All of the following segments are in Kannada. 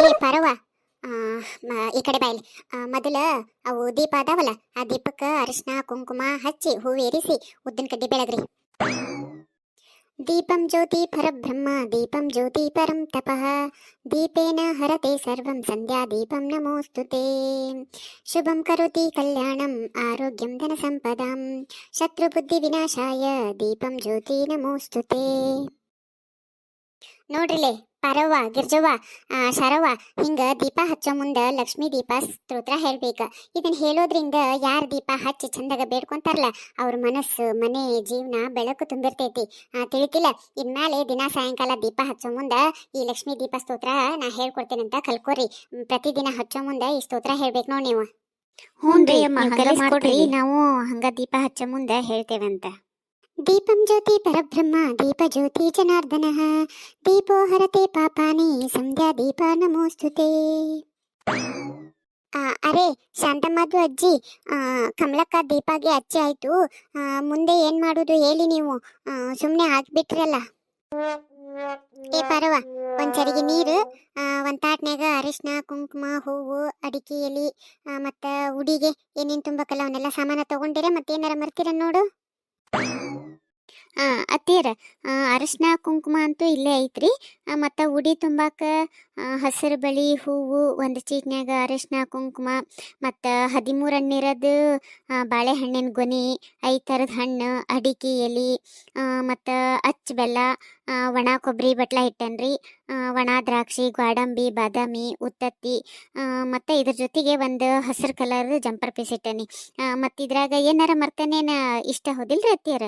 ಏ ಪರವ ಆ, ಮ- ಈ ಕಡೆ ಬಾಯ್ಲಿ ಆ, ಮೊದಲ ಅವು ದೀಪ ಅದಾವಲ್ಲ ಆ ದೀಪಕ್ಕ ಅರಿಶಿನ ಕುಂಕುಮ ಹಚ್ಚಿ ಹೂವೇರಿಸಿ ಉದ್ದಿನ ಕಡ್ಡಿ ಬೆಳಗ್ರಿ ದೀಪಂ ಜ್ಯೋತಿ ಪರಬ್ರಹ್ಮ ದೀಪಂ ಜ್ಯೋತಿ ಪರಂ ತಪಃ ದೀಪೇನ ಹರತೆ ಸರ್ವಂ ಸಂಧ್ಯಾ ದೀಪಂ ನಮೋಸ್ತುತೆ ಶುಭಂ ಕರೋತಿ ಕಲ್ಯಾಣಂ ಆರೋಗ್ಯಂ ಧನ ಸಂಪದಾಂ ಶತ್ರು ಬುದ್ಧಿ ವಿನಾಶಾಯ ದೀಪಂ ಜ್ಯೋತಿ ನಮೋಸ್ತುತೆ ನೋಡ್ರಿಲೆ ಪರವ್ವ ಗಿರ್ಜವ್ವ ಶರವ್ವ ಹಿಂಗ ದೀಪ ಹಚ್ಚೋ ಮುಂದ ಲಕ್ಷ್ಮೀ ದೀಪ ಸ್ತೋತ್ರ ಹೇಳ್ಬೇಕ. ಇದನ್ನ ಹೇಳೋದ್ರಿಂದ ಯಾರ ದೀಪ ಹಚ್ಚಿ ಚಂದಾಗ ಬೇಡ್ಕೊಂತಾರಲ್ಲ ಅವ್ರ ಮನಸ್ಸು ಮನೆ ಜೀವನ ಬೆಳಕು ತುಂಬಿರ್ತೈತಿ. ಆ, ತಿಳಿತಿಲ್ಲ ಇನ್ಮೇಲೆ ದಿನ ಸಾಯಂಕಾಲ ದೀಪ ಹಚ್ಚೋ ಮುಂದ ಈ ಲಕ್ಷ್ಮೀ ದೀಪ ಸ್ತೋತ್ರ ನಾ ಹೇಳ್ಕೊಡ್ತೇನಂತ ಕಲ್ಕೋರಿ. ಮ್, ಪ್ರತಿದಿನ ಹಚ್ಚೋ ಮುಂದ ಈ ಸ್ತೋತ್ರ ಹೇಳ್ಬೇಕು ನೋಡಿ ನೀವು. ಹ್ಞೂ ರೀ ನೀವ್ ಹಂಗ ನಾವು ಹಂಗ ದೀಪ ಹಚ್ಚೋ ಮುಂದ ಹೇಳ್ತೇವಂತ. ದೀಪಂ ಜ್ಯೋತಿ ಪರಬ್ರಹ್ಮ, ದೀಪ ಜ್ಯೋತಿ ಜನಾರ್ದನ. ದೀಪೋ ಹರತೆ ಪಾಪಾನಿ, ಸಂಧ್ಯಾ ದೀಪ ನಮೋಸ್ತುತೆ. ಅರೆ, ಶಾಂತಮ್ಮದು ಅಜ್ಜಿ ಕಮಲಕ್ಕ ದೀಪಾಗೆ ಅಚ್ಚಿ ಆಯ್ತು. ಮುಂದೆ ಏನ್ ಮಾಡೋದು ಹೇಳಿ ನೀವು. ಸುಮ್ಮನೆ ಹಾಕ್ಬಿಟ್ರಲ್ಲ ಏ, ಪರವ, ಒಂದ್ ಚರಿಗೆ ನೀರು ಒಂದ್ ತಾಟ್ನ್ಯಾಗ ಅರಿಶಿನ ಕುಂಕುಮ, ಹೂವು, ಅಡಿಕೆ, ಎಲಿ ಮತ್ತ ಉಡಿಗೆ ಏನೇನ್ ತುಂಬಕಲ್ಲ ಅವನ್ನೆಲ್ಲ ಸಾಮಾನ ತಗೊಂಡಿರ ಮತ್ತೇನಾರ ಮರ್ತೀರ ನೋಡು. ಆ, ಅತ್ತಿಯರ ಅರಿಶಿನ ಕುಂಕುಮ ಅಂತೂ ಇಲ್ಲೇ ಐತ್ರಿ. ಮತ್ತು ಉಡಿ ತುಂಬಾಕ ಹಸಿರು ಬಳಿ ಹೂವು ಒಂದು ಚೀಟ್ನ್ಯಾಗ ಅರಶಿನ ಕುಂಕುಮ ಮತ್ತು ಹದಿಮೂರು ಹಣ್ಣಿರೋದು ಬಾಳೆಹಣ್ಣಿನ ಗೊನೆ ಐದು ಥರದ ಹಣ್ಣು ಅಡಿಕೆ ಎಲೆ ಮತ್ತು ಅಚ್ಚ ಬೆಲ್ಲ ಒಣ ಕೊಬ್ಬರಿ ಬಟ್ಲ ಇಟ್ಟನ್ರಿ. ಒಣ ದ್ರಾಕ್ಷಿ ಗ್ವಾಡಂಬಿ ಬಾದಾಮಿ ಉತ್ತತ್ತಿ ಮತ್ತು ಇದ್ರ ಜೊತೆಗೆ ಒಂದು ಹಸಿರು ಕಲರ್ ಜಂಪರ್ ಪೀಸ್ ಇಟ್ಟನಿ. ಮತ್ತು ಇದ್ರಾಗ ಏನಾರ ಮರ್ತನೇನ ಇಷ್ಟ ಹೋದಿಲ್ರಿ ಅತ್ತಿಯರ?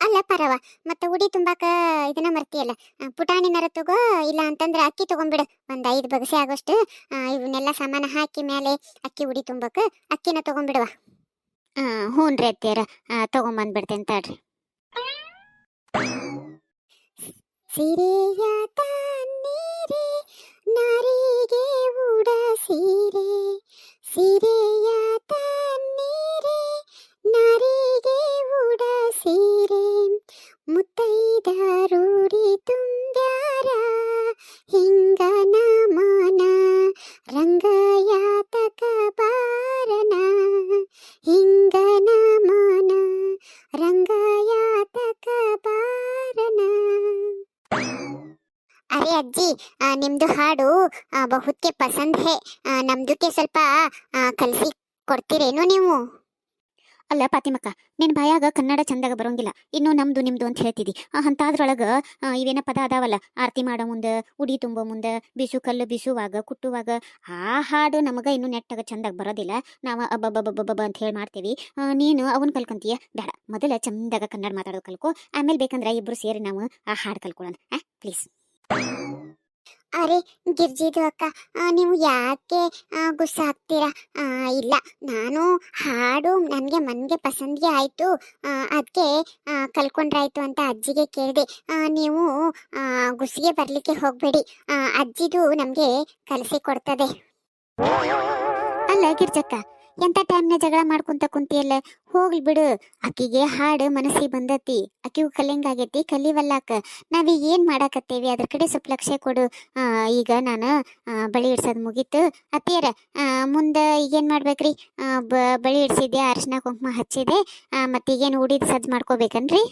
ಅಲ್ಲ ಪರವ. ಮತ್ತೆ ಉಡಿ ತುಂಬಾಕ ಇದನ್ನ ಮರ್ತಿಯಲ್ಲ? ಪುಟಾಣಿ ನರ ತಗೋ ಇಲ್ಲ ಅಂತಂದ್ರೆ ಅಕ್ಕಿ ತಗೊಂಡ್ಬಿಡು. ಒಂದ್ ಐದು ಬಗಸೆ ಆಗೋಷ್ಟು ಇವನ್ನೆಲ್ಲ ಸಾಮಾನ ಹಾಕಿ ಮೇಲೆ ಅಕ್ಕಿ ಉಡಿ ತುಂಬಕ ಅಕ್ಕಿನ ತಗೊಂಡ್ಬಿಡುವ. ಹ್ಞೂ ರೀ ಅತ್ತಿಯರ. ತಗೊಂಬಂದ್ಬಿಡ್ತೇನೆ ತಡ್ರಿ. ಸಿರಿಯ ತನ್ನೀರೆ ನಾರಿಗೆ ಉಡ ಸೀರೆ ಸಿರೆಯ ರಂಗಯಾತಕ ಬಾರನ. ಅರೆ ಅಜ್ಜಿ ನಿಮ್ದು ಹಾಡು ಆ, ಬಹುತ್ಗೆ ಪಸಂದ್ ಹೇ. ನಮ್ದಕ್ಕೆ ಸ್ವಲ್ಪ ಕಲ್ಸಿ ಕೊಡ್ತೀರೇನು ನೀವು? ಅಲ್ಲ ಪಾತಿಮಕ್ಕ, ನಿನ್ ಬಾಯಾಗ ಕನ್ನಡ ಚಂದಾಗ ಬರೋಂಗಿಲ್ಲ. ಇನ್ನು ನಮ್ದು ನಿಮ್ದು ಅಂತ ಹೇಳ್ತಿದ್ದಿ ಅಂತಾದ್ರೊಳಗ ಇವೇನ ಪದ ಅದಾವಲ್ಲ, ಆರತಿ ಮಾಡೋ ಮುಂದೆ, ಉಡಿ ತುಂಬೋ ಮುಂದೆ, ಬಿಸು ಕಲ್ಲು ಬಿಸುವಾಗ, ಕುಟ್ಟುವಾಗ, ಆ ಹಾಡು ನಮಗ ಇನ್ನು ನೆಟ್ಟಾಗ ಚಂದಾಗ ಬರೋದಿಲ್ಲ. ನಾವು ಅಬ್ಬಬ್ಬಬ್ಬಬ್ಬ ಅಂತ ಹೇಳಿ ಮಾಡ್ತೀವಿ. ನೀನು ಅವನ್ ಕಲ್ಕೊಂತೀಯ? ಬೇಡ, ಮೊದಲ ಚಂದಾಗ ಕನ್ನಡ ಮಾತಾಡೋದು ಕಲ್ಕೊ, ಆಮೇಲೆ ಬೇಕಂದ್ರೆ ಇಬ್ಬರು ಸೇರಿ ನಾವು ಆ ಹಾಡು ಕಲ್ಕೊಳ್ಳೋಣ ಪ್ಲೀಸ್ ಅರೆ ಗಿರ್ಜಿದು ಅಕ್ಕ ನೀವು ಯಾಕೆ ಗುಸ್ಸ ಗುಸ್ಸಾ ಆಗ್ತೀರಾ? ಆ, ಇಲ್ಲ ನಾನು ಹಾಡು ನನಗೆ ಮನ್ಗೆ ಪಸಂದಿಗೆ ಆಯಿತು ಅದಕ್ಕೆ ಕಲ್ಕೊಂಡ್ರಾಯ್ತು ಅಂತ ಅಜ್ಜಿಗೆ ಕೇಳಿದೆ. ನೀವು ಗುಸಿಗೆ ಬರಲಿಕ್ಕೆ ಹೋಗಬೇಡಿ. ಅಜ್ಜಿದು ನಮಗೆ ಕಲಸಿ ಕೊಡ್ತದೆ. ಅಲ್ಲ ಗಿರ್ಜಕ್ಕ ಎಂತ ಟೈಮ್ನ ಜಗಳ ಮಾಡ್ಕೊಂತ ಕುಂತಿಯಲ್ಲ? ಹೋಗ್ಲಿ ಬಿಡು. ಆಕಿಗೆ ಹಾಡು ಮನಸ್ಸಿಗೆ ಬಂದತಿ. ಆಕಿಗೂ ಕಲಿಯಂಗಾಗೈತಿ ಕಲಿವಲ್ಲಾಕ. ನಾವೀಗ ಏನ್ ಮಾಡಾಕತ್ತೇವಿ? ಅದ್ರ ಕಡೆ ಸ್ವಲ್ಪ ಲಕ್ಷ್ಯ ಕೊಡು. ಈಗ ನಾನು ಬಳಿ ಇಡ್ಸೋದು ಮುಗೀತು. ಅತ್ತಿಯರ ಮುಂದೆ ಈಗೇನ್ ಮಾಡ್ಬೇಕ್ರಿ? ಬಳಿ ಇಡ್ಸಿದ್ದೆ ಅರಿಶಿನ ಕುಂಕುಮ ಹಚ್ಚಿದೆ. ಮತ್ತೀಗೇನು ಉಡಿದ ಸಜ್ಜು ಮಾಡ್ಕೋಬೇಕನ್ರಿ?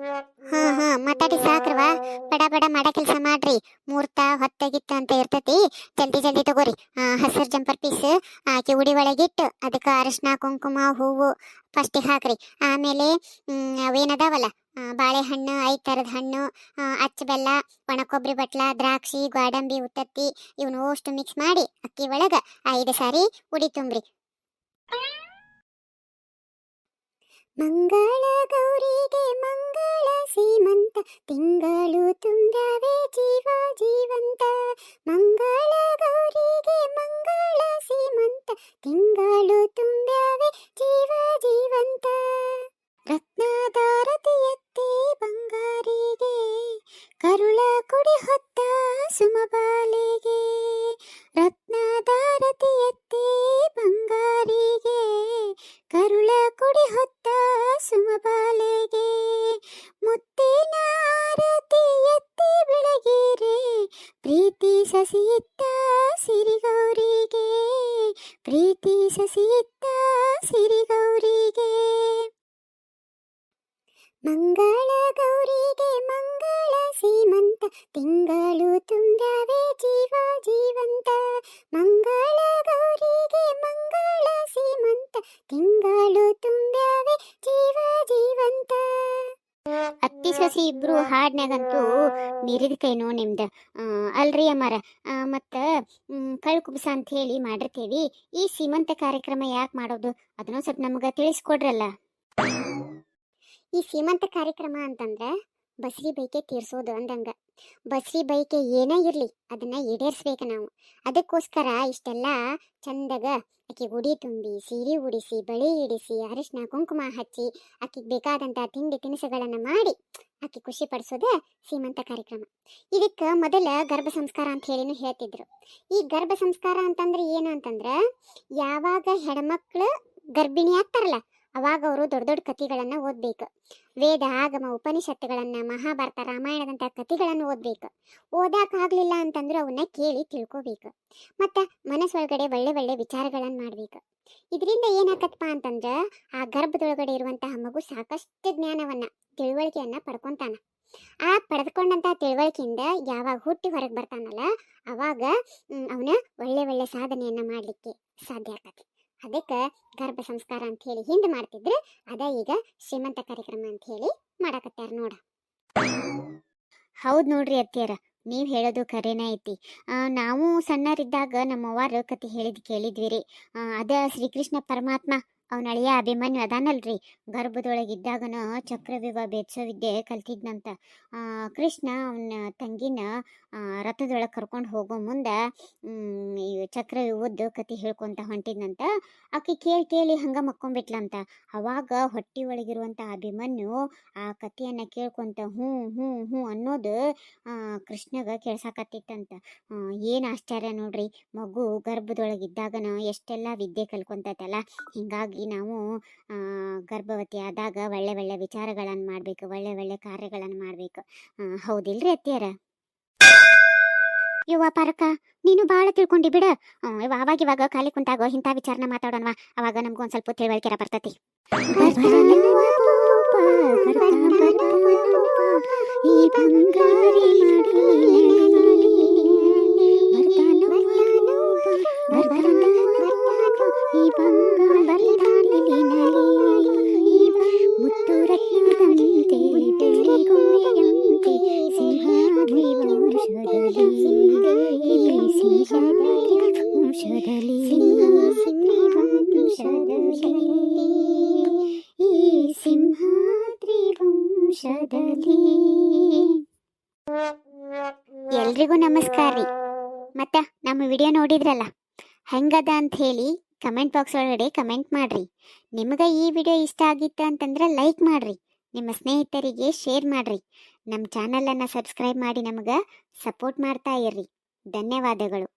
ಹಾ ಹಾ ಮಾತಾಡಿ ಸಾಕ್ರವಾ? ಬಡ ಬಡ, ಮಾಡ ಕೆಲಸ ಮಾಡ್ರಿ. ಮೂರ್ತ ಹೊತ್ತಗಿತ್ತ ಅಂತ ಇರ್ತತಿ. ಜಲ್ದಿ ಜಲ್ದಿ ತಗೋರಿ. ಹಸಿರು ಜಂಪರ್ ಪೀಸ್ ಆಕಿ ಉಡಿ ಒಳಗಿಟ್ಟು ಅದಕ್ಕೆ ಅರಿಶಿನ, ಕುಂಕುಮ, ಹೂವು ಫಸ್ಟಿಗೆ ಹಾಕ್ರಿ. ಆಮೇಲೆ ಅವೇನದಾವಲ್ಲ? ಬಾಳೆಹಣ್ಣು ಐದು ಥರದ ಹಣ್ಣು ಅಚ್ಚ ಬೆಲ್ಲ ಒಣ ಕೊಬ್ಬರಿ ಬಟ್ಲ, ದ್ರಾಕ್ಷಿ, ಗೋಡಂಬಿ, ಉತ್ತತ್ತಿ ಇವನು ಅಷ್ಟು ಮಿಕ್ಸ್ ಮಾಡಿ ಅಕ್ಕಿ ಒಳಗ ಐದು ಸಾರಿ ಉಡಿ ತುಂಬ್ರಿ. ಮಂಗಳ ಗೌರಿಗೆ ಮಂಗಳ ಸೀಮಂತ ತಿಂಗಳು ತುಂಬ್ಯಾವೆ ಜೀವ ಜೀವಂತ. ಮಂಗಳ ಗೌರಿಗೆ ಸಸಿಯಿತ್ತ ಸಿರಿಗೌರಿಗೆ. ಮಂಗಳ ಗೌರಿಗೆ ಮಂಗಳ ಸೀಮಂತ, ತಿಂಗಳು ತುಂಬ್ಯಾವೆ ಜೀವ ಜೀವಂತ. ಮಂಗಳ ಗೌರಿಗೆ ಮಂಗಳ ಸೀಮಂತ, ತಿಂಗಳು ತುಂಬ್ಯಾವೆ ಸೊಸಿ ಇಬ್ರು ಹಾಡ್ನ್ಯಾಗಂತೂ ಮೀರಿದ ಕೈನೋ ನಿಮ್ದು. ಅಲ್ರಿ ಅಮ್ಮಾರ. ಮತ್ತು ಕಳ್ ಕುಬ್ಸ ಅಂತ ಹೇಳಿ ಮಾಡಿರ್ತೇವಿ. ಈ ಸೀಮಂತ ಕಾರ್ಯಕ್ರಮ ಯಾಕೆ ಮಾಡೋದು ಅದನ್ನ ಸ್ವಲ್ಪ ನಮ್ಗೆ ತಿಳಿಸ್ಕೊಡ್ರಲ್ಲ. ಈ ಸೀಮಂತ ಕಾರ್ಯಕ್ರಮ ಅಂತಂದ್ರೆ ಬಸ್ರಿ ಬೈಕೆ ತೀರ್ಸೋದು ಅಂದಂಗ. ಬಸ್ರಿ ಬೈಕೆ ಏನೇ ಇರ್ಲಿ, ಅದನ್ನ ಈಡೇರಿಸ್ಬೇಕು ನಾವು. ಅದಕ್ಕೋಸ್ಕರ ಇಷ್ಟೆಲ್ಲ ಚಂದಗ ಆಕೆ ಉಡಿ ತುಂಬಿ, ಸೀರೆ ಉಡಿಸಿ, ಬಳಿ ಇಡಿಸಿ ಅರಿಶಿನ ಕುಂಕುಮ ಹಚ್ಚಿ ಆಕಿಗೆ ಬೇಕಾದಂಥ ತಿಂಡಿ ತಿನಿಸುಗಳನ್ನು ಮಾಡಿ ಆಕೆ ಖುಷಿ ಪಡಿಸೋದೇ ಸೀಮಂತ ಕಾರ್ಯಕ್ರಮ. ಇದಕ್ಕೆ ಮೊದಲ ಗರ್ಭ ಸಂಸ್ಕಾರ ಅಂತ ಹೇಳಿನೂ ಹೇಳ್ತಿದ್ರು. ಈ ಗರ್ಭ ಸಂಸ್ಕಾರ ಅಂತಂದ್ರೆ ಏನು ಅಂತಂದ್ರೆ ಯಾವಾಗ ಹೆಣ್ಮಕ್ಳು ಗರ್ಭಿಣಿ ಆಗ್ತಾರಲ್ಲ ಅವಾಗ ಅವರು ದೊಡ್ಡ ದೊಡ್ಡ ಕಥೆಗಳನ್ನು ಓದ್ಬೇಕು. ವೇದ, ಆಗಮ, ಉಪನಿಷತ್ತುಗಳನ್ನು, ಮಹಾಭಾರತ ರಾಮಾಯಣದಂಥ ಕಥೆಗಳನ್ನು ಓದ್ಬೇಕು. ಆಗ್ಲಿಲ್ಲ ಅಂತಂದ್ರೆ ಅವನ್ನ ಕೇಳಿ ತಿಳ್ಕೊಬೇಕು. ಮತ್ತು ಮನಸ್ಸೊಳಗಡೆ ಒಳ್ಳೆ ಒಳ್ಳೆ ವಿಚಾರಗಳನ್ನು ಮಾಡ್ಬೇಕು. ಇದರಿಂದ ಏನಾಕತ್ತಪ್ಪ ಅಂತಂದ್ರೆ ಆ ಗರ್ಭದೊಳಗಡೆ ಇರುವಂತಹ ಮಗು ಸಾಕಷ್ಟು ಜ್ಞಾನವನ್ನ, ತಿಳುವಳಿಕೆಯನ್ನು ಪಡ್ಕೊತಾನೆ. ಆ ಪಡೆದುಕೊಂಡಂತ ತಿಳುವಳಿಕೆಯಿಂದ ಯಾವಾಗ ಹುಟ್ಟಿ ಹೊರಗೆ ಬರ್ತಾನಲ್ಲ, ಅವಾಗ ಅವನ ಒಳ್ಳೆ ಒಳ್ಳೆ ಸಾಧನೆಯನ್ನ ಮಾಡಲಿಕ್ಕೆ ಸಾಧ್ಯ ಆಗತ್ತೆ ಅದಕ್ಕೆ ಗರ್ಭ ಸಂಸ್ಕಾರ ಅಂತ ಹೇಳಿ ಹಿಂದೆ ಮಾಡ್ತಿದ್ರು. ಅದ ಈಗ ಶ್ರೀಮಂತ ಕಾರ್ಯಕ್ರಮ ಅಂತ ಹೇಳಿ ಮಾಡಾಕತ್ತಾರ ನೋಡ. ಹೌದು ನೋಡ್ರಿ ಅತ್ತಿಯರ, ನೀವು ಹೇಳೋದು ಖರೇನ ಐತಿ. ನಾವು ಸಣ್ಣರಿದ್ದಾಗ ನಮ್ಮ ಅವ್ವಾರ ಕತೆ ಹೇಳಿದ್ ಕೇಳಿದ್ವಿ ರೀ. ಅದ ಶ್ರೀಕೃಷ್ಣ ಪರಮಾತ್ಮ ಅವನ ಅಳಿಯ ಅಭಿಮನ್ಯು ಅದಾನಲ್ರಿ. ಗರ್ಭದೊಳಗಿದ್ದಾಗನ ಚಕ್ರವ್ಯೂಹ ಭೇದಿಸೋ ವಿದ್ಯೆ ಕಲ್ತಿದ್ನಂತ ಕೃಷ್ಣ ಅವನ ತಂಗಿನ ರಥದೊಳಗೆ ಕರ್ಕೊಂಡು ಹೋಗೋ ಮುಂದೆ ಈ ಚಕ್ರವ್ಯೂಹದ್ದು ಕತೆ ಹೇಳ್ಕೊಂತ ಹೊಂಟಿದ್ನಂತ. ಆಕೆ ಕೇಳಿ ಕೇಳಿ ಹಂಗ ಮಕ್ಕೊಂಬಿಟ್ಲಂತ. ಅವಾಗ ಹೊಟ್ಟಿ ಒಳಗಿರುವಂಥ ಅಭಿಮನ್ಯು ಆ ಕಥೆಯನ್ನು ಕೇಳ್ಕೊಂತ ಹ್ಞೂ ಹ್ಞೂ ಹ್ಞೂ ಅನ್ನೋದು ಕೃಷ್ಣಗ ಕೇಳ್ಸಾಕತ್ತಿತ್ತಂತ. ಏನು ಆಶ್ಚರ್ಯ ನೋಡ್ರಿ. ಮಗು ಗರ್ಭದೊಳಗಿದ್ದಾಗನ ಎಷ್ಟೆಲ್ಲ ವಿದ್ಯೆ ಕಲ್ಕೊಂತೈತಲ್ಲ. ಹಿಂಗಾಗಿ ನಾವು ಆ, ಗರ್ಭವತಿ ಆದಾಗ ಒಳ್ಳೆ ಒಳ್ಳೆ ವಿಚಾರಗಳನ್ನು ಮಾಡಬೇಕು ಒಳ್ಳೆ ಒಳ್ಳೆ ಕಾರ್ಯಗಳನ್ನು ಮಾಡಬೇಕು. ಹೌದಿಲ್ರಿ ಅತ್ತಿಯರ? ಯುವ ಪಾರಕ ನೀನು ಭಾಳ ತಿಳ್ಕೊಂಡಿ ಬಿಡ. ಹ್ಮ್, ಇವ ಅವಾಗ ಇವಾಗ ಖಾಲಿ ಕುಂತಾಗ ಇಂಥ ವಿಚಾರನ ಮಾತಾಡೋಣವಾ ಅವಾಗ ನಮ್ಗೆ ಒಂದು ಸ್ವಲ್ಪ ತಿಳುವಳಿಕೆರ ಬರ್ತತಿ. ಈ ಬಂಗಾರಿ ಎಲ್ರಿಗೂ ನಮಸ್ಕಾರ ರೀ. ಮತ್ತೆ ನಮ್ಮ ವಿಡಿಯೋ ನೋಡಿದ್ರಲ್ಲ, ಹೆಂಗದ ಅಂತ ಹೇಳಿ ಕಮೆಂಟ್ ಬಾಕ್ಸ್ ಒಳಗಡೆ ಕಮೆಂಟ್ ಮಾಡ್ರಿ. ನಿಮಗೆ ಈ ವಿಡಿಯೋ ಇಷ್ಟ ಆಗಿತ್ತು ಅಂತಂದ್ರೆ ಲೈಕ್ ಮಾಡ್ರಿ. ನಿಮ್ಮ ಸ್ನೇಹಿತರಿಗೆ ಶೇರ್ ಮಾಡ್ರಿ. ನಮ್ಮ ಚಾನಲನ್ನು ಸಬ್ಸ್ಕ್ರೈಬ್ ಮಾಡಿ ನಮಗೆ ಸಪೋರ್ಟ್ ಮಾಡ್ತಾ ಇರ್ರಿ. ಧನ್ಯವಾದಗಳು.